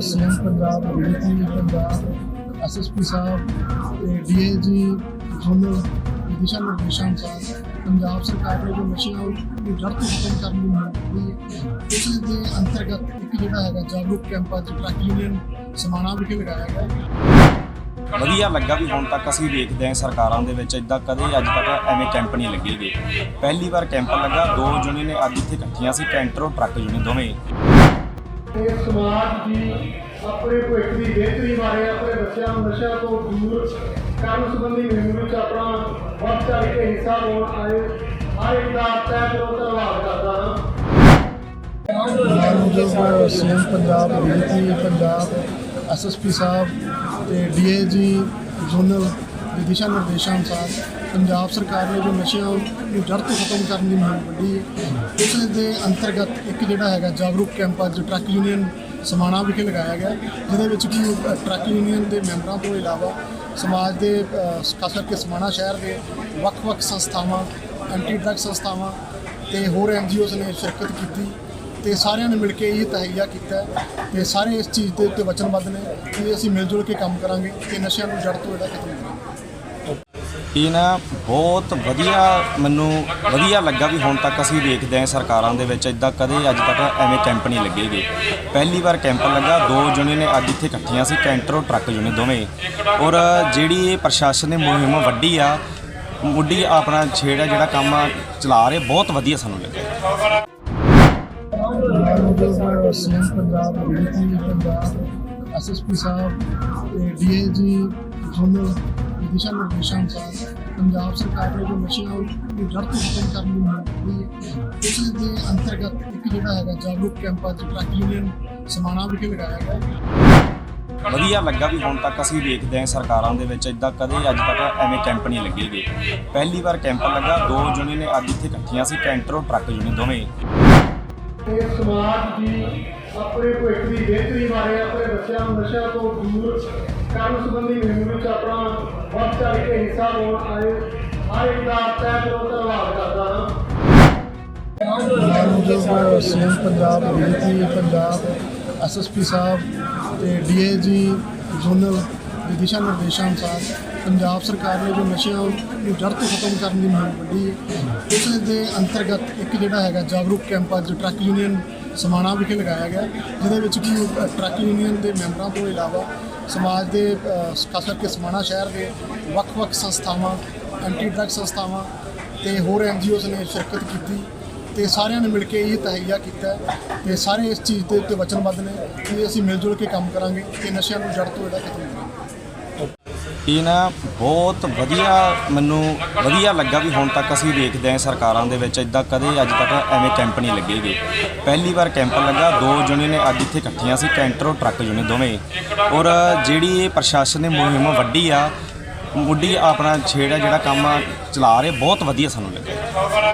CM Punjab DG Punjab SSP ਸਾਹਿਬ ਤੇ DIG zonal ਦਿਸ਼ਾ ਨਿਰਦੇਸ਼ਾਂ ਅਨੁਸਾਰ ਪੰਜਾਬ ਸਰਕਾਰ ਨੇ ਜੋ ਨਸ਼ਿਆਂ ਨੂੰ ਜੜ ਤੋਂ ਖਤਮ ਕਰਨ ਦੀ ਮੁਹਿੰਮ ਇਸ ਦੇ ਅੰਤਰਗਤ ਇੱਕ ਜਿਹੜਾ ਹੈਗਾ ਜਾਗਰੂਕ ਕੈਂਪ ਅੱਜ ਟਰੱਕ ਯੂਨੀਅਨ ਸਮਾਣਾ ਵਿਖੇ ਲਗਾਇਆ ਗਿਆ। ਵਧੀਆ ਲੱਗਾ ਵੀ ਹੁਣ ਤੱਕ ਅਸੀਂ ਵੇਖਦੇ ਹਾਂ ਸਰਕਾਰਾਂ ਦੇ ਵਿੱਚ ਇਦਾਂ ਕਦੇ ਅੱਜ ਤੱਕ ਐਵੇਂ ਕੈਂਪ ਨਹੀਂ ਲੱਗੇ ਗਏ। ਪਹਿਲੀ ਵਾਰ ਕੈਂਪ ਲੱਗਾ, ਦੋ ਯੂਨੀਅਨ ਨੇ ਅੱਜ ਇੱਥੇ ਇਕੱਠੀਆਂ ਸੀ ਕੈਂਟਰ ਔਰ ਟਰੱਕ ਯੂਨੀਅਨ ਦੋਵੇਂ। ਇਹ ਸਮਾਜ ਦੀ ਆਪਣੇ ਭਵਿੱਖ ਦੀ ਬਿਹਤਰੀ ਬਾਰੇ ਆਪਣੇ ਬੱਚਿਆਂ ਨੂੰ ਨਸ਼ਿਆਂ ਤੋਂ ਦੂਰ ਕਰਨ ਸੰਬੰਧੀ ਮੁਹਿੰਮ ਵਿੱਚ ਆਪਣਾ ਵੱਧ ਚੜ੍ਹ ਕੇ ਹਿੱਸਾ ਪਾਉਣ ਆਏ, ਹਰ ਇੱਕ ਦਾ ਤਹਿ ਦਿਲੋਂ ਧੰਨਵਾਦ ਕਰਦਾ ਹਾਂ। CM Punjab DG Punjab SSP ਸਾਹਿਬ ਤੇ ਡੀਏਜੀ ਜ਼ੋਨਲ ਦੇ ਦਿਸ਼ਾ ਨਿਰਦੇਸ਼ਾਂ ਅਨੁਸਾਰ ਪੰਜਾਬ ਸਰਕਾਰ ਨੇ ਜੋ ਨਸ਼ਿਆਂ ਨੂੰ ਜੜ ਤੋਂ ਖਤਮ ਕਰਨ ਦੀ ਮੁਹਿੰਮ ਕੱਢੀ ਹੈ, ਉਸ ਦੇ ਅੰਤਰਗਤ ਇੱਕ ਜਿਹੜਾ ਹੈਗਾ ਜਾਗਰੂਕ ਕੈਂਪ ਅੱਜ ਟਰੱਕ ਯੂਨੀਅਨ ਸਮਾਣਾ ਵਿਖੇ ਲਗਾਇਆ ਗਿਆ, ਜਿਹਦੇ ਵਿੱਚ ਕਿ ਟਰੱਕ ਯੂਨੀਅਨ ਦੇ ਮੈਂਬਰਾਂ ਤੋਂ ਇਲਾਵਾ ਸਮਾਜ ਦੇ ਖਾਸ ਕਰਕੇ ਸਮਾਣਾ ਸ਼ਹਿਰ ਦੇ ਵੱਖ-ਵੱਖ ਸੰਸਥਾਵਾਂ ਐਂਟੀ ਡਰੱਗ ਸੰਸਥਾਵਾਂ ਤੇ ਹੋਰ ਐਨਜੀਓਜ਼ ਨੇ ਸ਼ਿਰਕਤ ਕੀਤੀ ਤੇ ਸਾਰਿਆਂ ਨੇ ਮਿਲ ਕੇ ਇਹ ਤਹਈਆ ਕੀਤਾ ਹੈ ਤੇ ਸਾਰੇ ਇਸ ਚੀਜ਼ ਦੇ ਉੱਤੇ ਵਚਨਬੱਧ ਨੇ ਕਿ ਅਸੀਂ ਮਿਲ ਜੁਲ ਕੇ ਕੰਮ ਕਰਾਂਗੇ ਤੇ ਨਸ਼ਿਆਂ ਨੂੰ ਜੜ ਤੋਂ ਜਿਹੜਾ ਖਤਮ ਕਰਾਂਗੇ। ਇਹ ਨਾ, ਬਹੁਤ ਵਧੀਆ ਮੈਨੂੰ ਵਧੀਆ ਲੱਗਾ ਵੀ ਹੁਣ ਤੱਕ ਅਸੀਂ ਦੇਖਦੇ ਹਾਂ ਸਰਕਾਰਾਂ ਦੇ ਵਿੱਚ ਇਦਾਂ ਕਦੇ ਅੱਜ ਤੱਕ ਐਵੇਂ ਕੈਂਪ ਨਹੀਂ ਲੱਗੇਗੇ ਪਹਿਲੀ ਵਾਰ ਕੈਂਪ ਲੱਗਾ, ਦੋ ਯੂਨੀਅਨ ਨੇ ਅੱਜ ਇੱਥੇ ਇਕੱਠੀਆਂ ਸੀ, ਕੈਂਟਰ ਔਰ ਟਰੱਕ ਯੂਨੀਅਨ ਦੋਵੇਂ। ਔਰ ਜਿਹੜੀ ਇਹ ਪ੍ਰਸ਼ਾਸਨ ਨੇ ਮੁਹਿੰਮ ਵੱਡੀ ਆ, ਮੁੱਢੀ ਆਪਣਾ ਛੇੜਾ ਜਿਹੜਾ ਕੰਮ ਚਲਾ ਰਹੇ, ਬਹੁਤ ਵਧੀਆ ਸਾਨੂੰ ਲੱਗਿਆ CM Punjab DG Punjab SSP ਸਾਹਿਬ ਡੀਏਜੀ ਜ਼ੋਨਲ ਦਿਸ਼ਾ ਨਿਰਦੇਸ਼ਾਂ ਅਨੁਸਾਰ ਪੰਜਾਬ ਸਰਕਾਰ ਨੇ ਜੋ ਨਸ਼ਿਆਂ ਨੂੰ ਜੜ ਤੋਂ ਖਤਮ ਕਰਨ ਦੀ ਮੁਹਿੰਮ ਕੱਢੀ ਹੈ ਇਸ ਦੇ ਅੰਤਰਗਤ ਇੱਕ ਜਿਹੜਾ ਹੈਗਾ ਜਾਗਰੂਕ ਕੈਂਪ ਅੱਜ ਟਰੱਕ ਯੂਨੀਅਨ ਸਮਾਣਾ ਵਿਖੇ ਲਗਾਇਆ ਗਿਆ ਵਧੀਆ ਲੱਗਾ ਵੀ ਹੁਣ ਤੱਕ ਅਸੀਂ ਵੇਖਦੇ ਹਾਂ ਸਰਕਾਰਾਂ ਦੇ ਵਿੱਚ ਇਦਾਂ ਕਦੇ ਅੱਜ ਤੱਕ ਐਵੇਂ ਕੈਂਪ ਨਹੀਂ ਲੱਗੇਗੇ ਪਹਿਲੀ ਵਾਰ ਕੈਂਪ ਲੱਗਾ ਦੋ ਯੂਨੀਅਨ ਨੇ ਅੱਜ ਇੱਥੇ ਇਕੱਠੀਆਂ ਸੀ ਕੈਂਟਰ ਔਰ ਟਰੱਕ ਯੂਨੀਅਨ ਦੋਵੇਂ। ਇਹ ਸਮਾਜ ਦੀ ਆਪਣੇ ਭਵਿੱਖ ਦੀ ਬਿਹਤਰੀ ਬਾਰੇ ਆਪਣੇ ਬੱਚਿਆਂ ਨੂੰ ਨਸ਼ਿਆਂ ਤੋਂ ਦੂਰ ਕਰਨ ਸੰਬੰਧੀ ਮੁਹਿੰਮ ਵਿੱਚ ਆਪਣਾ ਵੱਧ ਚੜ੍ਹ ਕੇ ਹਿੱਸਾ ਪਾਉਣ ਆਏ, ਹਰ ਇੱਕ ਦਾ ਤਹਿ ਦਿਲੋਂ ਧੰਨਵਾਦ ਕਰਦਾ ਹਾਂ। CM Punjab DG Punjab, SSP ਸਾਹਿਬ ਤੇ ਡੀਏਜੀ ਜ਼ੋਨਲ ਦੇ ਦਿਸ਼ਾ ਨਿਰਦੇਸ਼ਾਂ ਅਨੁਸਾਰ ਪੰਜਾਬ ਸਰਕਾਰ ਨੇ ਜੋ ਨਸ਼ਿਆਂ ਨੂੰ ਜੜ ਤੋਂ ਖਤਮ ਕਰਨ ਦੀ ਮੁਹਿੰਮ ਕੱਢੀ ਹੈ, ਉਸ ਦੇ ਅੰਤਰਗਤ ਇੱਕ ਜਿਹੜਾ ਹੈਗਾ ਜਾਗਰੂਕ ਕੈਂਪ ਅੱਜ ਟਰੱਕ ਯੂਨੀਅਨ ਸਮਾਣਾ ਵਿਖੇ ਲਗਾਇਆ ਗਿਆ, ਜਿਹਦੇ ਵਿੱਚ ਕਿ ਟਰੱਕ ਯੂਨੀਅਨ ਦੇ ਮੈਂਬਰਾਂ ਤੋਂ ਇਲਾਵਾ ਸਮਾਜ ਦੇ ਖਾਸ ਕਰਕੇ ਸਮਾਣਾ ਸ਼ਹਿਰ ਦੇ ਵੱਖ-ਵੱਖ ਸੰਸਥਾਵਾਂ ਐਂਟੀ ਡਰੱਗ ਸੰਸਥਾਵਾਂ ਤੇ ਹੋਰ ਐਨਜੀਓਜ਼ ਨੇ ਸ਼ਿਰਕਤ ਕੀਤੀ ਤੇ ਸਾਰਿਆਂ ਨੇ ਮਿਲ ਕੇ ਇਹ ਤਹਈਆ ਕੀਤਾ ਹੈ ਤੇ ਸਾਰੇ ਇਸ ਚੀਜ਼ ਦੇ ਉੱਤੇ ਵਚਨਬੱਧ ਨੇ ਕਿ ਅਸੀਂ ਮਿਲ ਜੁਲ ਕੇ ਕੰਮ ਕਰਾਂਗੇ ਤੇ ਨਸ਼ਿਆਂ ਨੂੰ ਜੜ ਤੋਂ ਇਹਦਾ ਖਤਮ ਕਰਾਂਗੇ। ਇਹ ਨਾ ਬਹੁਤ ਵਧੀਆ, ਮੈਨੂੰ ਵਧੀਆ ਲੱਗਾ ਵੀ ਹੁਣ ਤੱਕ ਅਸੀਂ ਵੇਖਦੇ ਹਾਂ ਸਰਕਾਰਾਂ ਦੇ ਵਿੱਚ ਇਦਾਂ ਕਦੇ ਅੱਜ ਤੱਕ ਐਵੇਂ ਕੈਂਪ ਨਹੀਂ ਲੱਗੇਗੇ। ਪਹਿਲੀ ਵਾਰ ਕੈਂਪ ਲੱਗਾ, ਦੋ ਯੂਨੀਅਨ ਨੇ ਅੱਜ ਇੱਥੇ ਇਕੱਠੀਆਂ ਸੀ ਕੈਂਟਰ ਔਰ ਟਰੱਕ ਯੂਨੀਅਨ ਦੋਵੇਂ। ਔਰ ਜਿਹੜੀ ਇਹ ਪ੍ਰਸ਼ਾਸਨ ਨੇ ਮੁਹਿੰਮ ਵੱਡੀ ਆ, ਮੁੱਢੀ ਆਪਣਾ ਛੇੜਾ ਜਿਹੜਾ ਕੰਮ ਚਲਾ ਰਹੇ, ਬਹੁਤ ਵਧੀਆ ਸਾਨੂੰ ਲੱਗਿਆ।